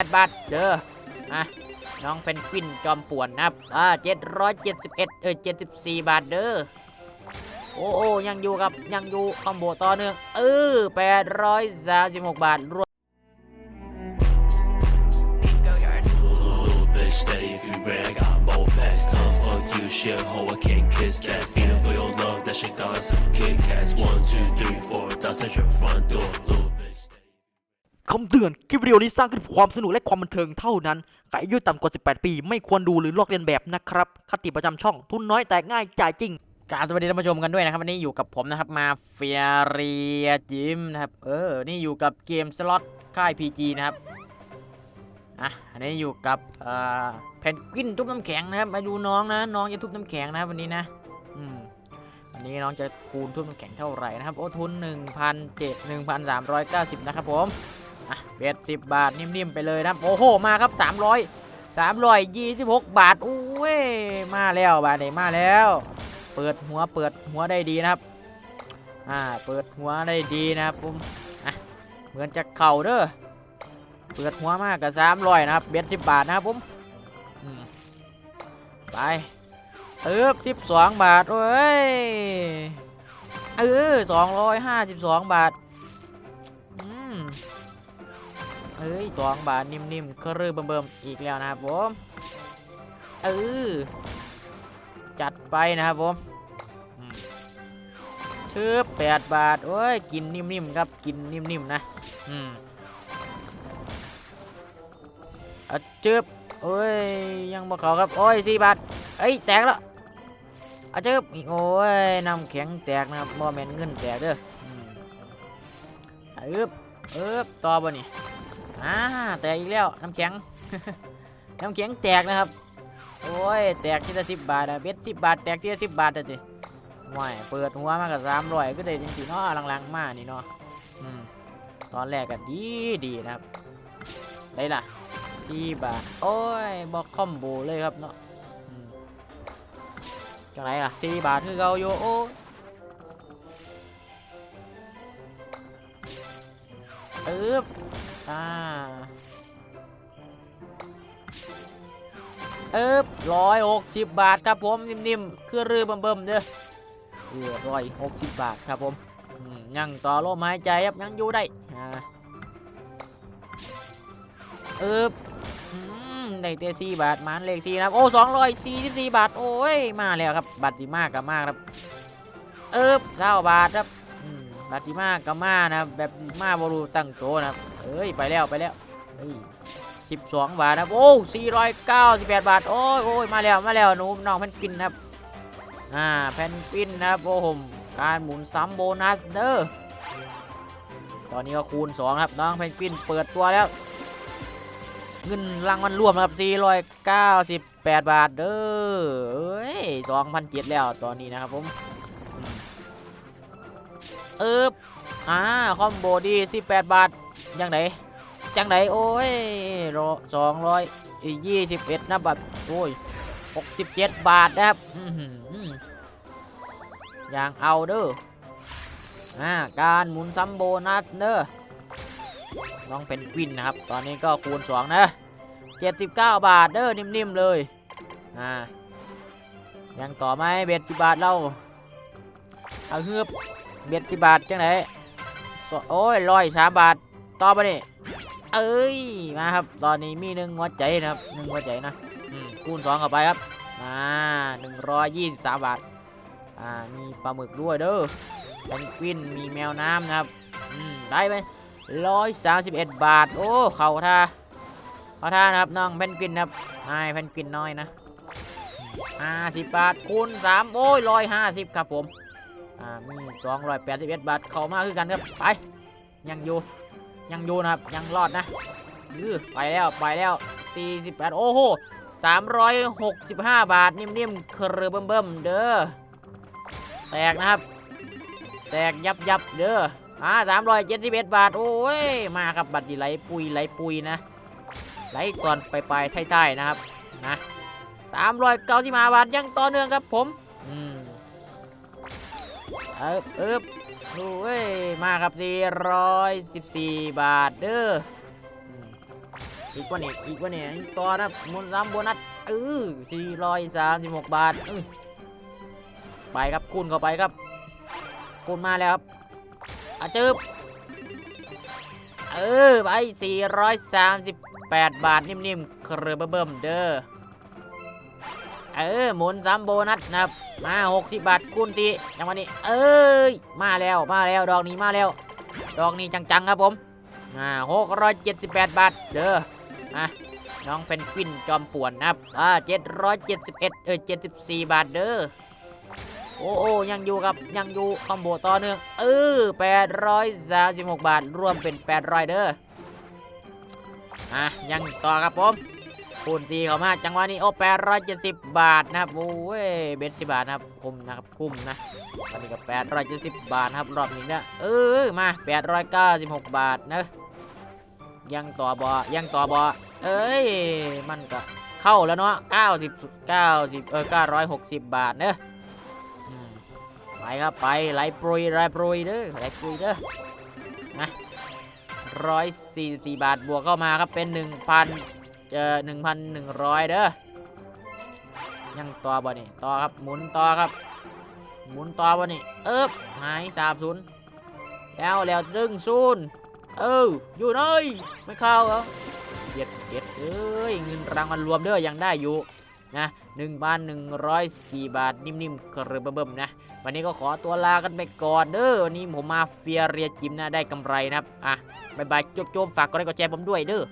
บาทเด้ออะน้องเพนกวินจอมป่วนนะครับอ่าเจ็ดร้อยเจ็ดสิบเอ็ดเออเจ็ดสิบสี่บาทเด้อโอ้โอ้ยังอยู่ครับยังอยู่คอมโบต่อเนื่องเออแปดร้อยสามสิบหกบาทรวม Little bitch, steady if you ready. I got more packs. Tough fuck you, shit, ho, I can't kiss that. Feeling for your love, that shit got some Kit Kats. One, two, three, four, that's at your front door. คำเตือน คลิปวิดีโอนี้สร้างขึ้นเพื่อความสนุกและความบันเทิงเท่านั้น ใครอายุต่ำกว่า 18 ปี ไม่ควรดูหรือลอกเลียนแบบนะครับ คติประจำช่อง ทุนน้อยแต่ง่ายจ่ายจริงกาบสวัสดีท่านผู้ชมกันด้วยนะครับ วันนี้อยู่กับผมนะครับมาเฟียเรียจิมนะครับ เออ นี่อยู่กับเกมสล็อตค่าย PG นะครับ อะ อันนี้อยู่กับเอ่อเพนกวินทุบน้ำแข็งนะครับมาดูน้องนะ น้องจะทุบน้ำแข็งนะครับวันนี้นะ อืมวันนี้น้องจะคูณทุบน้ำแข็งเท่าไหร่นะครับ โอ้ทุน1,007 1,390 นะครับผม อะเบ็ด10บาทนิ่มๆไปเลยนะครับโอ้โหมาครับ300 326บาทอุ้ยมาแล้วบาทไหนมาแล้ว เปิดหัวเปิดหัวได้ดีนะครับ อ่าเปิดหัวได้ดีนะครับผมอะเหมือนจะเข่าเด้อเปิดหัวมากกับสามร้อยนะครับเบ็ดสิบบาทนะครับผมไปเออสิบสองบาทเว้ยเออสองร้อยห้าสิบสองบาท เอ้ยสองบาทนิ่มๆเครือเบิ่มๆอีกแล้วนะครับผมเออจัดไปนะครับผมอืมชืบแปดบาทโอ้ยกินนิ่มๆครับกินนิ่มๆนะอืมอะจืบโอ้ยยังบ่เขาครับโอ้ยสี่บาทเอ้ยแตกแล้วอะจืบอีกโอ้ยน้ำแข็งแตกนะครับบ่แม่นเงินแตกเด้ออืมอะอึบอึบต่อบ่นี่ อ่าแตกอีกแล้วน้ำแข็ง น้ำแข็งแตกนะครับ โอ้ยแตกทีละสิบบาทอะเบ็ดสิบบาทแตกทีละสิบบาทอะสิว้ายเปิดหัวมากับสามร้อยก็ได้จริงๆเนาะหลังๆมานี่เนาะอืมตอนแรกก็ดีดีนะครับได้ล่ะสี่บาทโอ้ยบอกคอมโบเลยครับเนาะอืมจังไรล่ะสี่บาทคือเราอยู่โอ้เอ๊บ อ่าเอ๊บร้อยหกสิบบาทครับผมนิ่มๆคือรือเบิ่มๆเด้อเออร้อยหกสิบบาทครับผมยังต่อลมหายใจครับยังอยู่ได้อ่าเอ๊บอืมได้เตสี่บาทมันเลขสี่นะครับ โอ้สองร้อยสี่สิบสี่บาท โอ้ย มาแล้วครับ บัตรสีมากกับมากครับ เอ๊บเศร้าบาทครับบัตรสีมากกับมานะแบบสิมากบรูตั้งโตนะครับ เอ้ย ไปแล้วไปแล้วเฮ้ยสิบสองบาทนะโอ้สี่ร้อยเก้าสิบแปดบาท โอ้ยโอ้ยมาแล้วมาแล้วหนูน้องแพนกวินนครับ อ่าแพนกินนะครับโอ้โหการหมุนซ้ำโบนัสเด้อตอนนี้ก็คูณสองครับน้องแพนกินเปิดตัวแล้ว เงินรางวัลรวมครับสี่ร้อยเก้าสิบแปดบาทเด้อเอ้ยสองพันเจ็ดแล้วตอนนี้นะครับผมอืมเอิบอ่าคอมโบดีสิบแปดบาท ยังไงจังไหนโอ้ยสองร้อยยี่สิบเอ็ดนะบัตรโอ้ยหกสิบเจ็ดบาทนะครับอย่างเอาเด้ออ่าการหมุนซัมโบนัสเด้อน้องเป็นกวินนะครับ ตอนนี้ก็คูณสองนะเจ็ดสิบเก้าบาทเด้อนิ่มๆเลยอ่ายังต่อไหมเบ็ดสิบบาทเราเอาเฮือบเบ็ดสิบบาทจังไหนโอ้ยร้อยสามบาท ต่อไปนี่เอ้ยมาครับ ตอนนี้มีหนึ่งหัวใจนะครับหนึ่งหัวใจนะคูณสองเข้าไปครับอ่าหนึ่งร้อยยี่สิบสามบาทอ่ามีปลาหมึกด้วยเด้อแพนกวินมีแมวน้ำนะครับอืมได้ไหมร้อยสามสิบเอ็ดบาท โอ้เข่าท่าเข่าท่านะครับน้องแพนกวินนะครับนายแพนกวินน้อยนะห้าสิบบาทคูณสามโอ้ยร้อยห้าสิบครับผมอ่ามีสองร้อยแปดสิบเอ็ดบาท เข้ามาคือกันครับไปยังอยู่ ยังอยู่นะครับ ยังรอดนะไปแล้วไปแล้ว 48 โอ้โห 365 บาท นิ่มๆเครือเบิ่มๆเด้อ แตกนะครับ แตกยับยับเด้อ อ่า371บาท โอ้ย มาครับบัตรไหลปุยไหลปุยนะ ไหลตอนไปลายๆท้ๆนะครับ นะ395บาท ยังต่อเนื่องครับผม เอบเอบโอ้ยมาครับ414บสี่บาทเด้ออีกว่านี่อีกว่านี่อีกต่อนะมุนซ้ำโบนัสเออสี่ร้อยสามสิบหกบาทไปครับคูณเข้าไปครับคูณมาแล้วครับอาจึบเออไปสี่ร้อยสามสิบแปดบาทนิ่มๆเครือเบิ่มเด้อ เออหมุนซ้ำโบนัสนะครับมาหกสิบบาทคูณสี่จังหวะนี้ เอ้ยมาแล้วมาแล้วดอกนี้มาแล้ว ดอกนี้จังๆครับผมอ่าหกร้อยเจ็ดสิบแปดบาทเด้ออะน้องเป็นกวินจอมป่วนนะครับอ่าเจ็ดร้อยเจ็ดสิบเอ็ดเออเจ็ดสิบสี่บาทเด้อโอ้โอ้ยังอยู่ครับยังอยู่คอมโบต่อเนื่องเออแปดร้อยสามสิบหกบาทรวมเป็นแปดร้อยเด้ออะยังต่อครับผม คูณสี่เข้ามาจังหวะนี้โอ้แปดร้อยเจ็ดสิบบาทนะครับโอ้ยเบ็ดสิบาทนะครับคุ้มนะครับคุ้มนะตอนนี้ก็แปดร้อยเจ็ดสิบบาทครับรอบนี้เนี่ยเออมาแปดร้อยเก้าสิบหกบาทนะยังต่อบอยังต่อบอเอ้ยมันก็เข้าแล้วเนาะเก้าสิบเก้าสิบเออเก้าร้อยหกสิบบาทเนอะไปครับไปไหลปรุยไหลปรุยเด้อไหลปรุยเด้อนะร้อยสี่สิบสี่บาทบวกเข้ามาครับเป็นหนึ่งพัน เจอหนึ่งพันหนึ่งร้อยเด้อยังต่อบอนี่ต่อครับหมุนต่อครับ หมุนต่อวะนี่เอิบหายสามศูนย์แล้วแล้วดึงศูนย์เอออยู่ไหนไม่เข้าเหรอเด็ดเด็ดเอ้ยเงินรางวัลรวมเด้อยังได้อยู่นะหนึ่งพันหนึ่งร้อยสี่บาทนิ่มๆกระเบิ่มๆนะ วันนี้ก็ขอตัวลากันไปก่อนเด้อวันนี้ผมมาเฟียเรียจิมนะได้กำไรนะครับอะบายบายจบๆฝากกดไลค์กดแชร์ผมด้วยเด้อ